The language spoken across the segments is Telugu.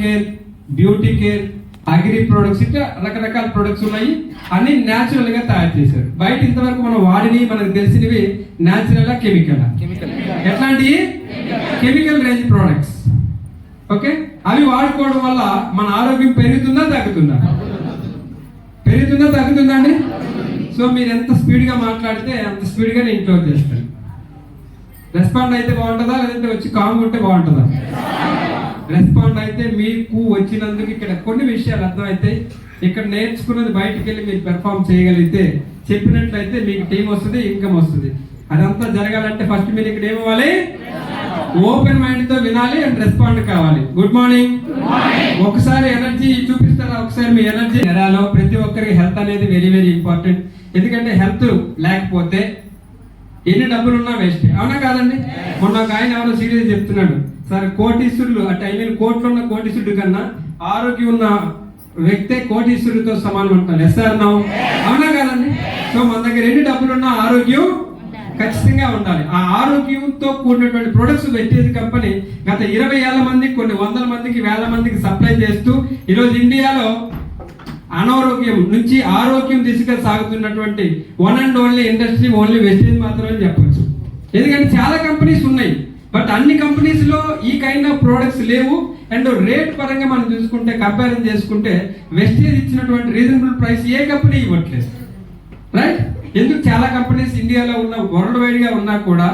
Care beauty care agri products ఇట్లా రకరకాల ప్రొడక్ట్స్ ఉన్నాయి. అన్ని న్యాచురల్గా తయారు చేశారు. బయట ఇంతవరకు మనం వాడిని మనకు తెలిసినవి న్యాచురల్ కెమికల్ ఎట్లాంటి కెమికల్ రేంజ్ ప్రొడక్ట్స్ ఓకే అవి వాడుకోవడం వల్ల మన ఆరోగ్యం పెరుగుతుందా తగ్గుతుందా? పెరుగుతుందా తగ్గుతుందా అండి? సో మీరు ఎంత స్పీడ్గా మాట్లాడితే అంత స్పీడ్గా నేను క్లోజ్ చేస్తాను. రెస్పాండ్ అయితే బాగుంటుందా లేదంటే వచ్చి కామ్ ఉంటే బాగుంటుందా? రెస్పాండ్ అయితే మీకు వచ్చినందుకు ఇక్కడ కొన్ని విషయాలు అర్థమవుతాయి ఇక్కడ నేర్చుకున్నది బయటికి వెళ్ళి మీరు పెర్ఫామ్ చేయగలిగితే చెప్పినట్లయితే మీకు టీం వస్తుంది ఇన్కమ్ వస్తుంది. అదంతా జరగాలంటే ఫస్ట్ మీరు ఇక్కడ ఏమవ్వాలి? ఓపెన్ మైండ్తో వినాలి అండ్ రెస్పాండ్ కావాలి. గుడ్ మార్నింగ్ ఒకసారి ఎనర్జీ చూపిస్తారా? ఒకసారి మీ ఎనర్జీ ఎరాలో ప్రతి ఒక్కరికి హెల్త్ అనేది వెరీ వెరీ ఇంపార్టెంట్ ఎందుకంటే హెల్త్ లేకపోతే ఎన్ని డబ్బులున్నా వేస్ట్. అవునా కాదండి? మొన్న ఒక ఆయన ఎవరో సీరియస్ చెప్తున్నాడు. సార్ కోటీశ్వరులు అంటే ఐ మీన్ కోట్లో ఉన్న కోటీశ్వరుడు కన్నా ఆరోగ్యం ఉన్న వ్యక్తే కోటీశ్వరుడితో సమానం అంటారు ఎస్ సార్ నౌ అవునా కాదండి? సో మన దగ్గర ఎన్ని డబ్బులు ఉన్నా ఆరోగ్యం ఖచ్చితంగా ఉండాలి. ఆ ఆరోగ్యంతో కూడినటువంటి ప్రొడక్ట్స్ పెట్టేది కంపెనీ గత ఇరవై ఏళ్ళ మంది కొన్ని వందల మందికి వేల మందికి సప్లై చేస్తూ ఈరోజు ఇండియాలో అనారోగ్యం నుంచి ఆరోగ్యం దిశగా సాగుతున్నటువంటి one and only industry only wastage మాత్రమే చెప్పచ్చు. ఎందుకంటే చాలా కంపెనీస్ ఉన్నాయి. బట్ అన్ని కంపెనీస్లో ఈ కైండ్ ఆఫ్ ప్రోడక్ట్స్ లేవు. అండ్ రేట్ పరంగా మనం చూసుకుంటే కంపారిజన్ చేసుకుంటే వెస్టేజ్ ఇచ్చినటువంటి రీజనబుల్ ప్రైస్ ఏ కంపెనీ ఇవ్వట్లేదు. రైట్ ఎందుకు చాలా కంపెనీస్ ఇండియాలో ఉన్న వరల్డ్ వైడ్గా ఉన్నా కూడా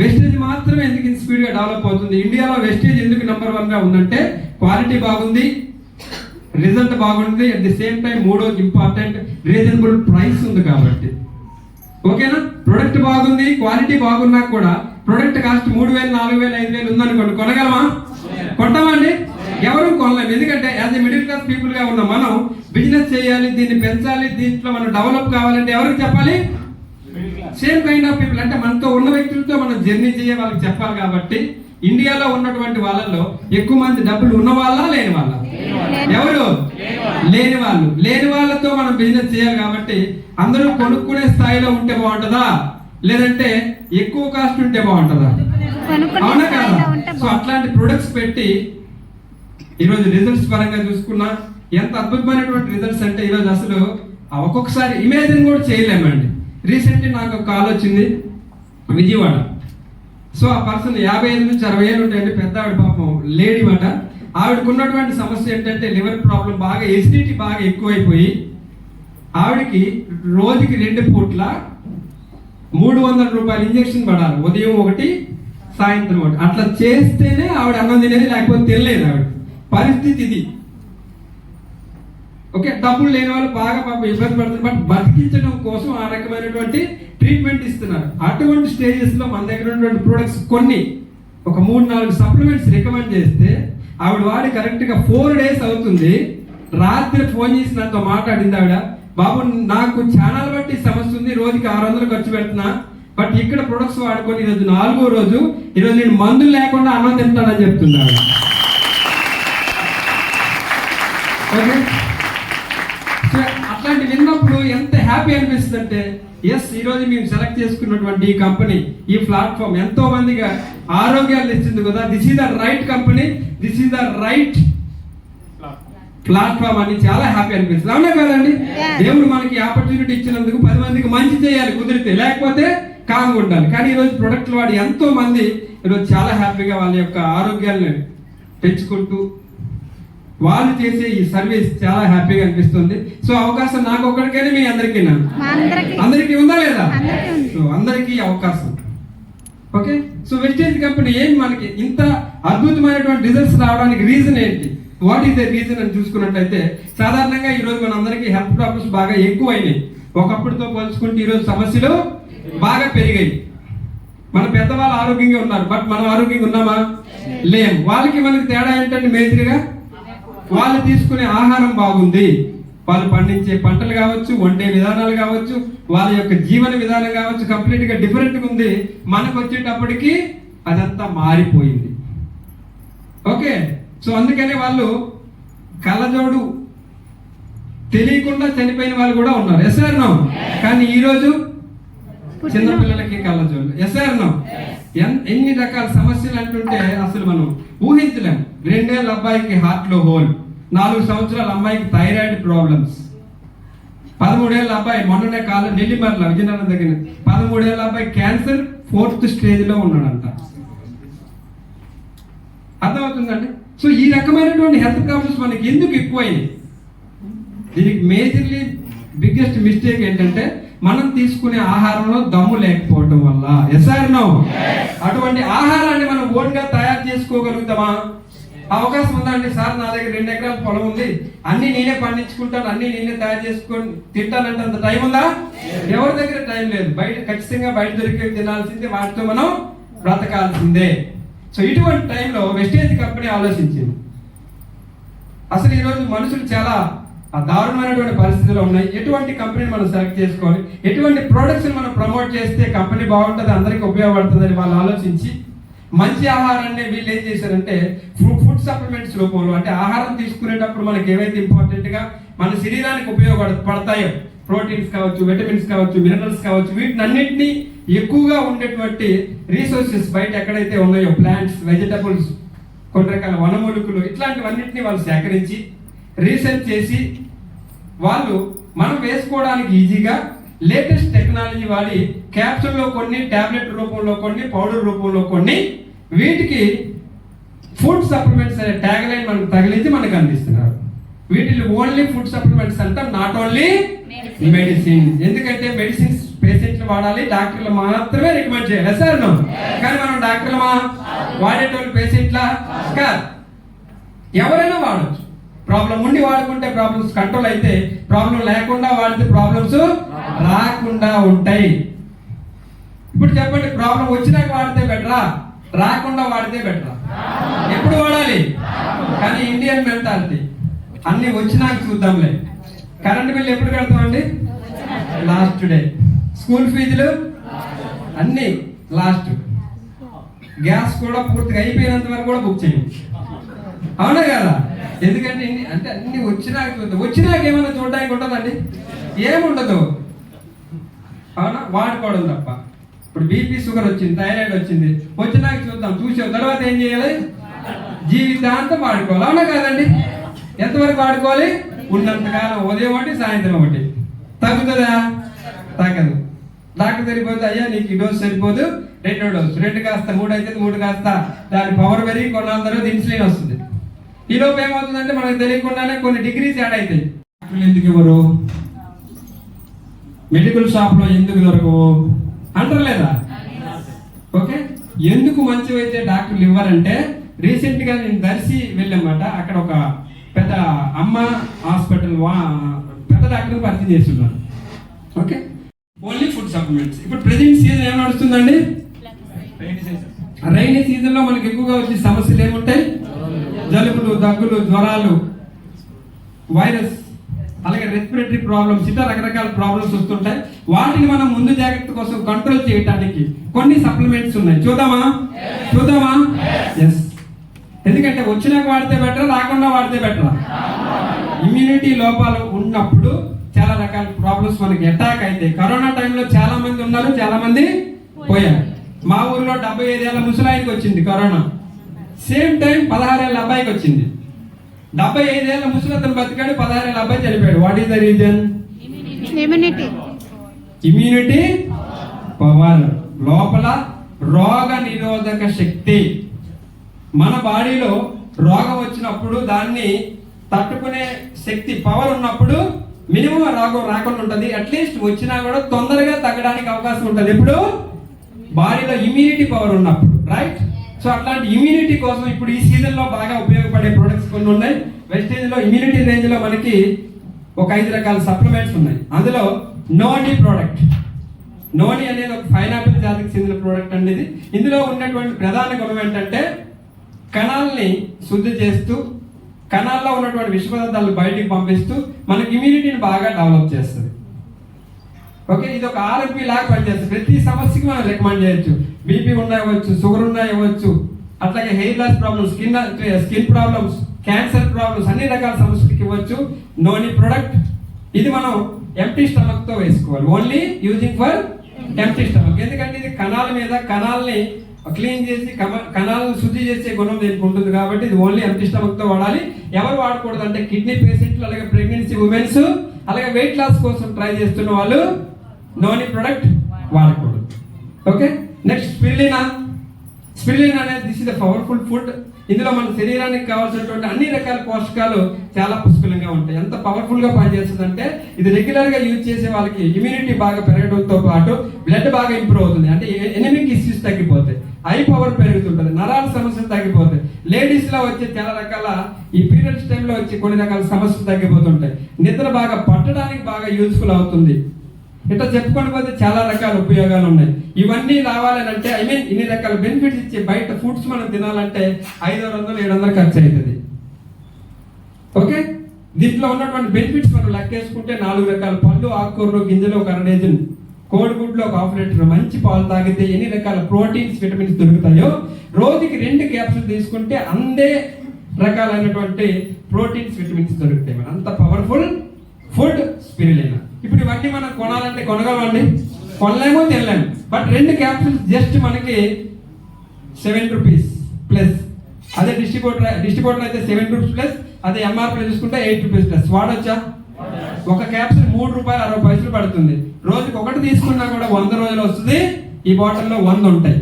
వెస్టేజ్ మాత్రమే ఎందుకు స్పీడ్గా డెవలప్ అవుతుంది? ఇండియాలో వెస్టేజ్ ఎందుకు నెంబర్ వన్గా ఉందంటే క్వాలిటీ బాగుంది. రిజల్ట్ బాగుంది అట్ ది సేమ్ టైం మూడోది ఇంపార్టెంట్ రీజనబుల్ ప్రైస్ ఉంది కాబట్టి. ఓకేనా ప్రొడక్ట్ బాగుంది క్వాలిటీ బాగున్నా కూడా ప్రొడక్ట్ కాస్ట్ మూడు వేలు నాలుగు వేలు ఐదు వేలు ఉందనుకోండి కొనగలమా? కొంటామండి ఎవరు కొనలేము. ఎందుకంటే యాజ్ ఎ మిడిల్ క్లాస్ పీపుల్గా ఉన్న మనం బిజినెస్ చేయాలి దీన్ని పెంచాలి దీంట్లో మనం డెవలప్ కావాలంటే ఎవరికి చెప్పాలి? సేమ్ కైండ్ ఆఫ్ పీపుల్ అంటే మనతో ఉన్న వ్యక్తులతో మనం జర్నీ చేయ వాళ్ళకి చెప్పాలి కాబట్టి ఇండియాలో ఉన్నటువంటి వాళ్ళల్లో ఎక్కువ మంది డబ్బులు ఉన్న వాళ్ళ లేని వాళ్ళ? ఎవరు? లేని వాళ్ళు. లేని వాళ్ళతో మనం బిజినెస్ చేయాలి కాబట్టి అందరూ కొనుక్కునే స్థాయిలో ఉంటే బాగుంటుందా? లేదంటే ఎక్కువ కాస్ట్ ఉంటే బాగుంటుందా? అవునా కాదా? సో అట్లాంటి ప్రొడక్ట్స్ పెట్టి ఈరోజు రిజల్ట్స్ పరంగా చూసుకున్నా ఎంత అద్భుతమైనటువంటి రిజల్ట్స్ అంటే ఈరోజు అసలు ఒక్కొక్కసారి ఇమేజిన్ కూడా చేయలేమండి. రీసెంట్లీ నాకు ఒక కాల్ వచ్చింది. విజయవాడ. సో ఆ పర్సన్ యాభై ఐదు నుంచి అరవై ఏళ్ళు ఉంటాయండి పెద్ద ఆవిడ పాపం లేడీ మాట ఆవిడకు ఉన్నటువంటి సమస్య ఏంటంటే లివర్ ప్రాబ్లం బాగా ఎసిడిటీ బాగా ఎక్కువైపోయి ఆవిడకి రోజుకి రెండు పూట్ల మూడు వందల రూపాయల ఇంజెక్షన్ పడాలి. ఉదయం ఒకటి సాయంత్రం ఒకటి. అట్లా చేస్తేనే ఆవిడ అన్నం తినేది లేకపోతే తినలేదు ఆవిడ. పరిస్థితి ఇది. ఓకే డబ్బులు లేని వాళ్ళు బాగా పాపం ఇబ్బంది పడుతున్నారు. బట్ బతికించడం కోసం ఆ రకమైనటువంటి ట్రీట్మెంట్ ఇస్తున్నారు. అటువంటి స్టేజెస్లో మన దగ్గర ఉన్నటువంటి ప్రొడక్ట్స్ కొన్ని ఒక మూడు నాలుగు సప్లిమెంట్స్ రికమెండ్ చేస్తే ఆవిడ వాడి కరెక్ట్గా ఫోర్ డేస్ అవుతుంది. రాత్రి ఫోన్ చేసి నాతో మాట్లాడింది ఆవిడ బాబు నాకు ఛానల్ బట్టి సమస్య ఉంది రోజుకి ఆరు వందలు ఖర్చు పెడుతున్నా. బట్ ఇక్కడ ప్రొడక్ట్స్ వాడుకొని ఈరోజు నాలుగో రోజు ఈరోజు నేను మందులు లేకుండా అన్నం తింటానని చెప్తున్నాను ఓకే? ఎంత హ్యాపీ అనిపిస్తుంది అంటే ఎస్ ఈ రోజు మేము సెలెక్ట్ చేసుకున్నటువంటి ఈ కంపెనీ ఈ ప్లాట్ఫామ్ ఎంతో మందిగా ఆరోగ్యాలు ఇస్తుంది కదా this is the right company this is the right platform అని చాలా హ్యాపీ అనిపిస్తుంది. అవునా కదండి. దేవుడు మనకి ఆపర్చునిటీ ఇచ్చినందుకు పది మందికి మంచి చేయాలి కుదిరితే. లేకపోతే కాంగ్ ఉండాలి. కానీ ఈరోజు ప్రొడక్ట్లు వాడి ఎంతో మంది ఈరోజు చాలా హ్యాపీగా వాళ్ళ యొక్క ఆరోగ్యాలను పెంచుకుంటూ వాళ్ళు చేసే ఈ సర్వీస్ చాలా హ్యాపీగా అనిపిస్తుంది. సో అవకాశం నాకు ఒక్కడికైనా మీ అందరికీ అందరికి. అందరికీ ఉందా లేదా? అందరికీ. సో అందరికీ అవకాశం. ఓకే? సో వెస్టేజ్ కంపెనీ ఏం మనకి ఇంత అద్భుతమైనటువంటి రిజల్ట్స్ రావడానికి రీజన్ ఏంటి? వాట్ ఈస్ ద రీజన్ అని చూసుకున్నట్లయితే సాధారణంగా ఈ రోజు మనందరికీ హెల్త్ ప్రాబ్లమ్స్ బాగా ఎక్కువైనాయి. ఒకప్పటితో పోల్చుకుంటే ఈ రోజు సమస్యలు బాగా పెరిగాయి. మన పెద్దవాళ్ళు ఆరోగ్యంగా ఉన్నారు బట్ మనం ఆరోగ్యంగా ఉన్నామా? లేము. వాళ్ళకి మనకి తేడా ఏంటంటే మేజర్గా వాళ్ళు తీసుకునే ఆహారం బాగుంది. వాళ్ళు పండించే పంటలు కావచ్చు వండే విధానాలు కావచ్చు వాళ్ళ యొక్క జీవన విధానం కావచ్చు కంప్లీట్గా డిఫరెంట్గా ఉంది. మనకు వచ్చేటప్పటికి అదంతా మారిపోయింది. ఓకే? సో అందుకనే వాళ్ళు కళ్ళజోడు తెలియకుండా చనిపోయిన వాళ్ళు కూడా ఉన్నారు. ఎస్ఆర్ నో కానీ ఈ రోజు చిన్న పిల్లలకి కళ్ళజోడు ఎస్ఆర్ నో ఎన్ని రకాల సమస్యలు అంటుంటే అసలు మనం ఊహించలేం. రెండేళ్ళ అబ్బాయికి హార్ట్లో హోల్ నాలుగు సంవత్సరాల అమ్మాయికి థైరాయిడ్ ప్రాబ్లమ్స్ పదమూడేళ్ళ అబ్బాయి మొన్ననే కాలం నెల్లిమర్ల విజయనగరం దగ్గర పదమూడేళ్ళ అబ్బాయి క్యాన్సర్ ఫోర్త్ స్టేజ్లో ఉన్నాడంట. అర్థమవుతుందండి? సో ఈ రకమైనటువంటి హెల్త్ ప్రాబ్లమ్స్ మనకి ఎందుకు ఎక్కువైనాయి దీనికి మేజర్లీ బిగ్గెస్ట్ మిస్టేక్ ఏంటంటే మనం తీసుకునే ఆహారంలో దమ్ము లేకపోవడం వల్ల. ఎస్ఆర్ నో అటువంటి ఆహారాన్ని మనం ఓన్గా తయారు చేసుకోగలుగుతామా? అవకాశం ఉందండి సార్ నా దగ్గర రెండు ఎకరాల పొలం ఉంది. అన్ని నేనే పండించుకుంటాను అన్ని నేనే తయారు చేసుకొని తింటానంటే అంత టైం ఉందా? ఎవరి దగ్గర టైం లేదు. బయట ఖచ్చితంగా బయట దొరికే తినాల్సిందే వాటితో మనం బ్రతకాల్సిందే. సో ఇటువంటి టైంలో వెస్టేజ్ కంపెనీ ఆలోచించింది. అసలు ఈరోజు మనుషులు చాలా ఆ దారుణమైనటువంటి పరిస్థితులు ఉన్నాయి. ఎటువంటి కంపెనీని మనం సెలెక్ట్ చేసుకోవాలి? ఎటువంటి ప్రొడక్ట్స్ మనం ప్రమోట్ చేస్తే కంపెనీ బాగుంటుంది అందరికీ ఉపయోగపడుతుంది అని వాళ్ళు ఆలోచించి మంచి ఆహారాన్ని వీళ్ళు ఏం చేశారంటే ఫుడ్ ఫుడ్ సప్లిమెంట్స్ రూపంలో అంటే ఆహారం తీసుకునేటప్పుడు మనకి ఏవైతే ఇంపార్టెంట్గా మన శరీరానికి ఉపయోగపడతాయో ప్రోటీన్స్ కావచ్చు విటమిన్స్ కావచ్చు మినరల్స్ కావచ్చు వీటిని అన్నింటినీ ఎక్కువగా ఉండేటువంటి రీసోర్సెస్ బయట ఎక్కడైతే ఉన్నాయో ప్లాంట్స్ వెజిటబుల్స్ కొన్ని రకాల వనమూలికలు ఇట్లాంటివన్నింటినీ వాళ్ళు సేకరించి రీసెర్చ్ చేసి వాళ్ళు మనం వేసుకోవడానికి ఈజీగా లేటెస్ట్ టెక్నాలజీ వాడి క్యాప్సూల్లో కొన్ని టాబ్లెట్ రూపంలో కొన్ని పౌడర్ రూపంలో కొన్ని వీటికి ఫుడ్ సప్లిమెంట్స్ అనే ట్యాగ్ లైన్ మనకు తగిలించి మనకు అందిస్తున్నారు. వీటిని ఓన్లీ ఫుడ్ సప్లిమెంట్స్ అంటాం నాట్ ఓన్లీ మెడిసిన్ ఎందుకంటే మెడిసిన్స్ పేషెంట్లు వాడాలి డాక్టర్లు మాత్రమే రికమెండ్ చేయాలి. సార్ కానీ మనం డాక్టర్లమా? వాడేటోళ్ళు పేషెంట్లా? కాదు. ఎవరైనా వాడచ్చు. ప్రాబ్లం ఉండి వాడుకుంటే ప్రాబ్లమ్స్ కంట్రోల్ అయితే ప్రాబ్లం లేకుండా వాడితే ప్రాబ్లమ్స్ రాకుండా ఉంటాయి. ఇప్పుడు చెప్పండి ప్రాబ్లం వచ్చినాక వాడితే బెటరా రాకుండా వాడితే బెటరా ఎప్పుడు వాడాలి? కానీ ఇండియన్ మెంటాలిటీ అన్ని వచ్చినాక చూద్దాంలే. కరెంట్ బిల్ ఎప్పుడు కడతామండి? లాస్ట్ డే స్కూల్ ఫీజులు అన్ని లాస్ట్ గ్యాస్ కూడా పూర్తిగా అయిపోయినంత వరకు కూడా బుక్ చేయండి అవునా కదా? ఎందుకంటే ఇన్ని- అంటే అన్ని వచ్చినాక చూద్దాం వచ్చినాక ఏమైనా చూడడానికి ఉంటుందండి? ఏముండదు. అవునా? వాడుకోవడం తప్ప ఇప్పుడు బీపీ షుగర్ వచ్చింది థైరాయిడ్ వచ్చింది. వచ్చినాక చూద్దాం చూసాం తర్వాత ఏం చేయాలి? జీవితాంతం వాడుకోవాలి. అవునా కాదండి? ఎంతవరకు వాడుకోవాలి? ఉన్నంతకాలం ఉదయం ఒకటి సాయంత్రం ఒకటి. తగ్గుతుందా? తగ్గదు. డాక్టర్ సరిపోతే అయ్యా నీకు ఈ డోస్ సరిపోదు. రెండో డోస్. రెండు కాస్త మూడు అయితే మూడు కాస్త. దాని పవర్ పెరిగి కొన్నాళ్ళ తర్వాత ఇన్సులిన్ వస్తుంది. ఈ లోపు ఏమవుతుందంటే మనకు తెలియకుండానే కొన్ని డిగ్రీస్ యాడ్ అవుతాయి. డాక్టర్లు ఎందుకు ఇవ్వరు? మెడికల్ షాప్లో ఎందుకు దొరకవు? అంటారు లేదా ఓకే ఎందుకు మంచివైతే డాక్టర్లు ఇవ్వరంటే రీసెంట్గా నేను దర్శి వెళ్ళామాట అక్కడ ఒక పెద్ద అమ్మ హాస్పిటల్ వా పెద్ద డాక్టర్ పరిచయం చేస్తున్నారు. ఓకే ఓన్లీ ఫుడ్ సప్లిమెంట్స్ ఇప్పుడు ప్రెజెంట్ సీజన్ ఏం నడుస్తుందండి? రైనీ సీజన్లో మనకి ఎక్కువగా వచ్చే సమస్యలు ఏముంటాయి? జలుబులు దగ్గులు జ్వరాలు వైరస్ అలాగే రెస్పిరేటరీ ప్రాబ్లమ్స్ ఇట్లా రకరకాల ప్రాబ్లమ్స్ వస్తుంటాయి. వాటిని మనం ముందు జాగ్రత్త కోసం కంట్రోల్ చేయడానికి కొన్ని సప్లిమెంట్స్ ఉన్నాయి. చూద్దామా? చూద్దామా? ఎస్ ఎందుకంటే వచ్చినాక వాడితే బెటర్ రాకుండా వాడితే బెటర్ ఇమ్యూనిటీ లోపాలు ఉన్నప్పుడు చాలా రకాల ప్రాబ్లమ్స్ మనకి అటాక్ అయితే కరోనా టైంలో చాలా మంది ఉన్నారు చాలా మంది పోయారు. మా ఊర్లో డెబ్బై ఐదేళ్ళ ముసలాయికి వచ్చింది కరోనా సేమ్ టైం పదహారేళ్ళ అబ్బాయికి వచ్చింది. డెబ్బై ఐదేళ్ళ ముసలతను బతికాడు పదహారేళ్ళ అబ్బాయి చనిపోయాడు. What is the reason immunity immunity power లోపల రోగ నిరోధక శక్తి. మన బాడీలో రోగం వచ్చినప్పుడు దాన్ని తట్టుకునే శక్తి పవర్ ఉన్నప్పుడు మినిమం రోగం రాకుండా ఉంటుంది. అట్లీస్ట్ వచ్చినా కూడా తొందరగా తగ్గడానికి అవకాశం ఉంటుంది. ఎప్పుడు బాడీలో ఇమ్యూనిటీ పవర్ ఉన్నప్పుడు రైట్ సో అట్లాంటి ఇమ్యూనిటీ కోసం ఇప్పుడు ఈ సీజన్లో బాగా ఉపయోగపడే ప్రొడక్ట్స్ కొన్ని ఉన్నాయి. వెస్టేజ్ ఇమ్యూనిటీ రేంజ్లో మనకి ఒక ఐదు రకాల సప్లిమెంట్స్ ఉన్నాయి. అందులో నోని ప్రోడక్ట్ నోని అనేది ఒక పైనాపిల్ జాతికి చెందిన ప్రోడక్ట్ అండి ఇది. ఇందులో ఉన్నటువంటి ప్రధాన గుణం ఏంటంటే కణాలని శుద్ధి చేస్తూ కణాల్లో ఉన్నటువంటి విష పదార్థాలను బయటికి పంపిస్తూ మనకి ఇమ్యూనిటీని బాగా డెవలప్ చేస్తుంది. ఓకే ఇది ఒక ఆర్ఎంపీ లాగా పనిచేస్తుంది. ప్రతి సమస్యకి మనం రికమెండ్ చేయొచ్చు. బీపీ ఉన్నా ఇవ్వచ్చు షుగర్ ఉన్నా ఇవ్వచ్చు అట్లాగే hair loss problems skin skin problems cancer problems అన్ని రకాల సమస్యలకు ఇవ్వచ్చు. నోని ప్రొడక్ట్ ఇది మనం ఎంటీ స్టమక్తో వేసుకోవాలి. Only using for empty stomach ఎందుకంటే ఇది కణాల మీద కణాలని క్లీన్ చేసి కమ- కణాలను శుద్ధి చేసే గుణం దీనికి ఉంటుంది కాబట్టి ఇది ఓన్లీ ఎంటీ స్టమక్తో వాడాలి. ఎవరు వాడకూడదు అంటే కిడ్నీ పేషెంట్లు అలాగే ప్రెగ్నెన్సీ ఉమెన్స్ అలాగే వెయిట్ లాస్ కోసం ట్రై చేస్తున్న వాళ్ళు నోని ప్రొడక్ట్ వాడకూడదు. ఓకే నెక్స్ట్ స్పిల్లినా స్పిల్లిన్ అనేది this is the powerful food ఇందులో మన శరీరానికి కావాల్సినటువంటి అన్ని రకాల పోషకాలు చాలా పుష్కలంగా ఉంటాయి. ఎంత పవర్ఫుల్గా పనిచేస్తుంది పనిచేస్తుందంటే ఇది రెగ్యులర్గా యూజ్ చేసే వాళ్ళకి ఇమ్యూనిటీ బాగా పెరగడంతో పాటు బ్లడ్ బాగా ఇంప్రూవ్ అవుతుంది. అంటే ఎనిమిక్ ఇష్యూస్ తగ్గిపోతాయి. ఐ పవర్ పెరుగుతుంటుంది. నరాల సమస్యలు తగ్గిపోతాయి. లేడీస్లో వచ్చే చాలా రకాల ఈ పీరియడ్స్ టైంలో వచ్చే కొన్ని రకాల సమస్యలు తగ్గిపోతుంటాయి. నిద్ర బాగా పట్టడానికి బాగా యూజ్ఫుల్ అవుతుంది. ఇట్లా చెప్పుకొని పోతే చాలా రకాల ఉపయోగాలు ఉన్నాయి. ఇవన్నీ రావాలని అంటే ఐ మీన్ ఇన్ని రకాల బెనిఫిట్స్ ఇచ్చే బయట ఫుడ్స్ మనం తినాలంటే ఐదు వందలు ఏడు వందలు ఖర్చు అవుతుంది ఓకే దీంట్లో ఉన్నటువంటి బెనిఫిట్స్ మనం లెక్కేసుకుంటే నాలుగు రకాల పళ్ళు ఆకుకూరలు గింజలు ఒక అరడేజన్ డజన్. ఒక హాఫ్ లీటర్ మంచి పాలు తాగితే ఎన్ని రకాల ప్రోటీన్స్ విటమిన్స్ దొరుకుతాయో రోజుకి రెండు క్యాప్సూల్ తీసుకుంటే అందే రకాలైనటువంటి ప్రోటీన్స్ విటమిన్స్ దొరుకుతాయి. మన అంత పవర్ఫుల్ ఫుడ్ స్పిరిలైనా ఇప్పుడు ఇవన్నీ మనం కొనాలంటే కొనగలమండి? కొనలేమో తినలేము బట్ రెండు క్యాప్సూల్స్ జస్ట్ మనకి సెవెన్ రూపీస్ ప్లస్ అదే డిస్ట్రిబ్యూటర్ డిస్ట్రిబ్యూటర్ అయితే సెవెన్ రూపీస్ ప్లస్ అదే ఎంఆర్పీ చూసుకుంటే ఎయిట్ రూపీస్ ప్లస్ వాడొచ్చా? ఒక క్యాప్సూల్ మూడు రూపాయలు అరవై పైసలు పడుతుంది. రోజుకి ఒకటి తీసుకున్నా కూడా వంద రోజులు వస్తుంది. ఈ బాటిల్లో వంద ఉంటాయి.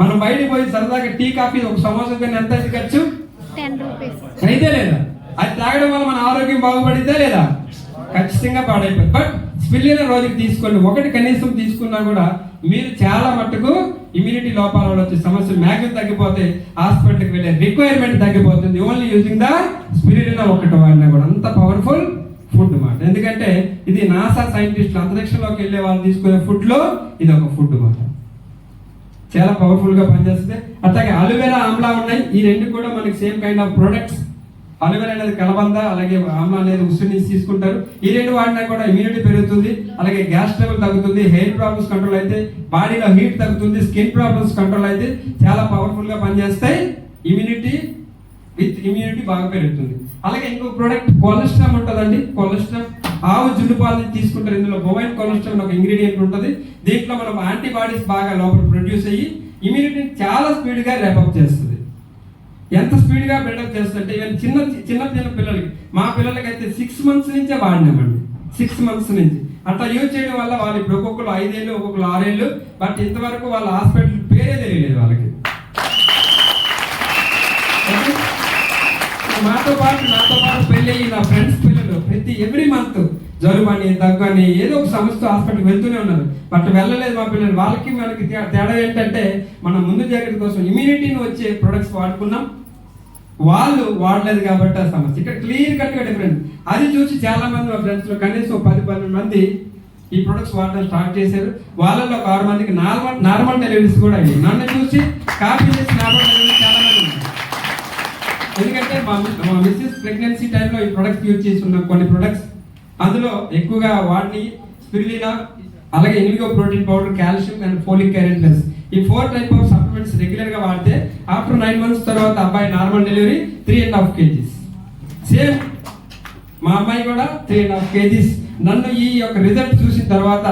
మనం బయటికి పోయి సరదాగా టీ కాఫీ ఒక సమోసా కానీ ఎంత ఖర్చు? అయితే లేదా? అది తాగడం వల్ల మన ఆరోగ్యం బాగుపడిద్దా లేదా? ఖచ్చితంగా పాడైపోయింది. బట్ స్పిల్లిన రోజుకి తీసుకోండి ఒకటి కనీసం తీసుకున్నా కూడా మీరు చాలా మట్టుకు ఇమ్యూనిటీ లోపాల వల్ల వచ్చే సమస్యలు మ్యాక్సిమం తగ్గిపోతే హాస్పిటల్కి వెళ్ళే రిక్వైర్మెంట్ తగ్గిపోతుంది. ఓన్లీ యూజింగ్ ద స్పిరిలినా ఒకటి వాడినా కూడా అంత పవర్ఫుల్ ఫుడ్ మాట. ఎందుకంటే ఇది నాసా సైంటిస్టులు అంతరిక్షంలోకి వెళ్ళే వాళ్ళు తీసుకునే ఫుడ్లో ఇది ఒక ఫుడ్ మాట. చాలా పవర్ఫుల్గా పనిచేస్తుంది. అట్లాగే అలోవెరా ఆమ్లా ఉన్నాయి. ఈ రెండు కూడా మనకి same kind of products aloe vera అనేది కలబంద అలాగే అమ్మ అనేది ఉసిరి నుంచి తీసుకుంటారు. ఈ రెండు వాడినా కూడా ఇమ్యూనిటీ పెరుగుతుంది అలాగే గ్యాస్ లెవెల్ తగ్గుతుంది హెయిర్ ప్రాబ్లమ్స్ కంట్రోల్ అయితే బాడీలో హీట్ తగ్గుతుంది స్కిన్ ప్రాబ్లమ్స్ కంట్రోల్ అయితే చాలా పవర్ఫుల్గా పనిచేస్తాయి. ఇమ్యూనిటీ విత్ ఇమ్యూనిటీ బాగా పెరుగుతుంది. అలాగే ఇంకో ప్రోడక్ట్ కొలెస్ట్రామ్ ఉంటుందండి. కొలెస్ట్రామ్ ఆవు జున్ను పాలు తీసుకుంటారు. ఇందులో బొవైన్ కొలెస్ట్రామ్ ఒక ఇంగ్రీడియంట్ ఉంటుంది. దీంట్లో మనం యాంటీబాడీస్ బాగా లోపల ప్రొడ్యూస్ అయ్యి ఇమ్యూనిటీని చాలా స్పీడ్గా రెపప్ చేస్తుంది. ఎంత స్పీడ్గా బిల్డప్ చేస్తుంటే ఈవెన్ చిన్న చిన్న చిన్న పిల్లలకి మా పిల్లలకి అయితే సిక్స్ మంత్స్ నుంచే వాడినామండి. సిక్స్ మంత్స్ నుంచి. అట్లా యూజ్ చేయడం వల్ల వాళ్ళు ఇప్పుడు ఒక్కొక్కరు ఐదేళ్ళు ఒక్కొక్కరు ఆరేళ్ళు బట్ ఇంతవరకు వాళ్ళ హాస్పిటల్ పేరే తెలియలేదు వాళ్ళకి. మాతో పాటు నాతో పాటు పెళ్ళి నా ఫ్రెండ్స్ పిల్లలు ప్రతి ఎవ్రీ మంత్ జలుబు అని దగ్గు అని ఏదో ఒక సమస్య హాస్పిటల్కి వెళ్తూనే ఉన్నారు. బట్ వెళ్ళలేదు మా పిల్లలు. వాళ్ళకి మనకి తేడా ఏంటంటే మనం ముందు జాగ్రత్త కోసం ఇమ్యూనిటీని వచ్చే ప్రొడక్ట్స్ వాడుకున్నాం. వాళ్ళు వాడలేదు కాబట్టి ఆ సమస్య. ఇక్కడ క్లియర్ కట్గా డిఫరెంట్ అది చూసి చాలా మంది మా ఫ్రెండ్స్లో కనీసం పది పన్నెండు మంది ఈ ప్రొడక్ట్స్ వాడడం స్టార్ట్ చేశారు. వాళ్ళలో ఒక ఆరు మందికి నార్మల్ నార్మల్ డెలివరీస్ కూడా అయ్యాయి. నన్ను చూసి కాపీ చేసి నార్మల్ డెలివరీ చాలా మంది ఎందుకంటే మా మా మిస్సెస్ ప్రెగ్నెన్సీ టైంలో ఈ ప్రొడక్ట్స్ యూజ్ చేసి ఉన్నాం కొన్ని ప్రొడక్ట్స్ అందులో ఎక్కువగా వాటిని స్పిరిలినా అలాగే ఎనిమిగో protein powder calcium and folic iron plus ఈ ఫోర్ టైప్ ఆఫ్ సప్లిమెంట్స్ రెగ్యులర్గా వాడితే ఆఫ్టర్ నైన్ మంత్స్ తర్వాత అబ్బాయి normal delivery three and half kgs same మా అమ్మాయి కూడా త్రీ అండ్ హాఫ్ కేజీస్ నన్ను ఈ యొక్క రిజల్ట్ చూసిన తర్వాత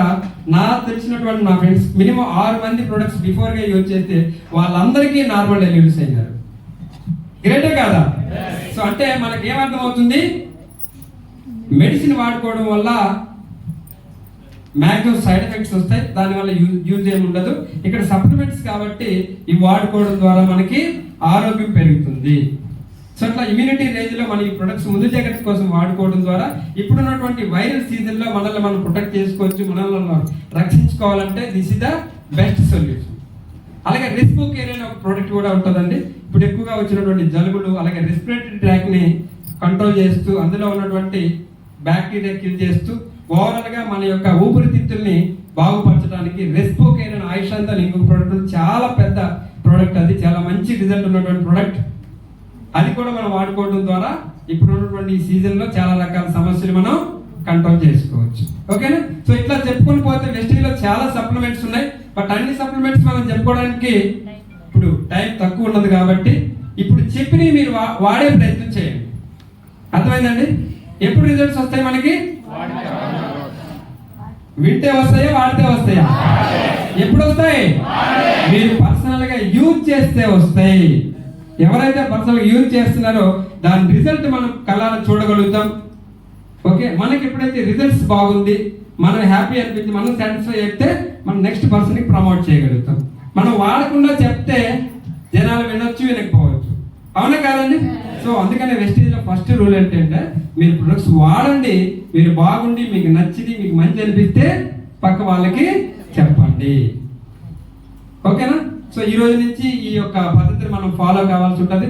నా తెలిసినటువంటి నా ఫ్రెండ్స్ మినిమం ఆరు మంది ప్రొడక్ట్స్ బిఫోర్గా యూజ్ చేస్తే వాళ్ళందరికీ నార్మల్ డెలివరీస్ అయినారు. గ్రేటే కాదా? సో అంటే మనకి ఏమర్థం అవుతుంది మెడిసిన్ వాడుకోవడం వల్ల మ్యాక్సిమం సైడ్ ఎఫెక్ట్స్ వస్తాయి. దానివల్ల యూజ్ యూజ్ ఏమి ఉండదు. ఇక్కడ సప్లిమెంట్స్ కాబట్టి ఇవి వాడుకోవడం ద్వారా మనకి ఆరోగ్యం పెరుగుతుంది. సో అట్లా ఇమ్యూనిటీ రేంజ్లో మనం ఈ ప్రొడక్ట్స్ ముందు జాగ్రత్త కోసం వాడుకోవడం ద్వారా ఇప్పుడున్నటువంటి వైరల్ సీజన్లో మనల్ని మనం ప్రొటెక్ట్ చేసుకోవచ్చు. మనల్ని రక్షించుకోవాలంటే this is the best solution. అలాగే రిస్క్ కేర్ అనే ఒక ప్రోడక్ట్ కూడా ఉంటుందండి. ఇప్పుడు ఎక్కువగా వచ్చినటువంటి జలుబులు అలాగే రెస్పిరేటరీ ట్రాక్ని కంట్రోల్ చేస్తూ అందులో ఉన్నటువంటి బ్యాక్టీరియా కిల్ చేస్తూ ఓవరాల్గా మన యొక్క ఊపిరితిత్తుల్ని బాగుపరచడానికి రెస్పో కేర్ అనే ఆయుషాంత ఇంకొక ప్రోడక్ట్ చాలా పెద్ద ప్రోడక్ట్ అది. చాలా మంచి రిజల్ట్ ఉన్నటువంటి ప్రోడక్ట్ అది కూడా మనం వాడుకోవడం ద్వారా ఇప్పుడు ఉన్నటువంటి ఈ సీజన్లో చాలా రకాల సమస్యలు మనం కంట్రోల్ చేసుకోవచ్చు. ఓకేనా సో ఇట్లా చెప్పుకొని పోతే వెస్టింగ్ చాలా సప్లిమెంట్స్ ఉన్నాయి. బట్ అన్ని సప్లిమెంట్స్ మనం చెప్పుకోవడానికి ఇప్పుడు టైం తక్కువ ఉన్నది కాబట్టి ఇప్పుడు చెప్పిన మీరు వా- వాడే ప్రయత్నం చేయండి. అర్థమైందండి? ఎప్పుడు రిజల్ట్స్ వస్తాయి మనకి? వింటే వస్తాయా వాడితే వస్తాయా? ఎప్పుడు వస్తాయి మీరు పర్సనల్గా యూజ్ చేస్తే వస్తాయి. ఎవరైతే పర్సనల్ యూజ్ చేస్తున్నారో దాని రిజల్ట్ మనం కళ్ళారా చూడగలుగుతాం. ఓకే? మనకి ఎప్పుడైతే రిజల్ట్స్ బాగుంది మనం హ్యాపీ అనిపించి మనం సాటిస్ఫై అయితే మనం నెక్స్ట్ పర్సన్కి ప్రమోట్ చేయగలుగుతాం. మనం వాడకుండా చెప్తే జనాలు వినొచ్చు వినకపోవచ్చు. అవునా కాదండి? సో అందుకనే వెస్టేజ్ ఫస్ట్ రూల్ ఏంటంటే మీరు ప్రొడక్ట్స్ వాడండి మీరు బాగుండి మీకు నచ్చింది మీకు మంచి అనిపిస్తే పక్క వాళ్ళకి చెప్పండి. ఓకేనా? సో ఈ రోజు నుంచి ఈ యొక్క పద్ధతిని మనం ఫాలో కావాల్సి ఉంటుంది.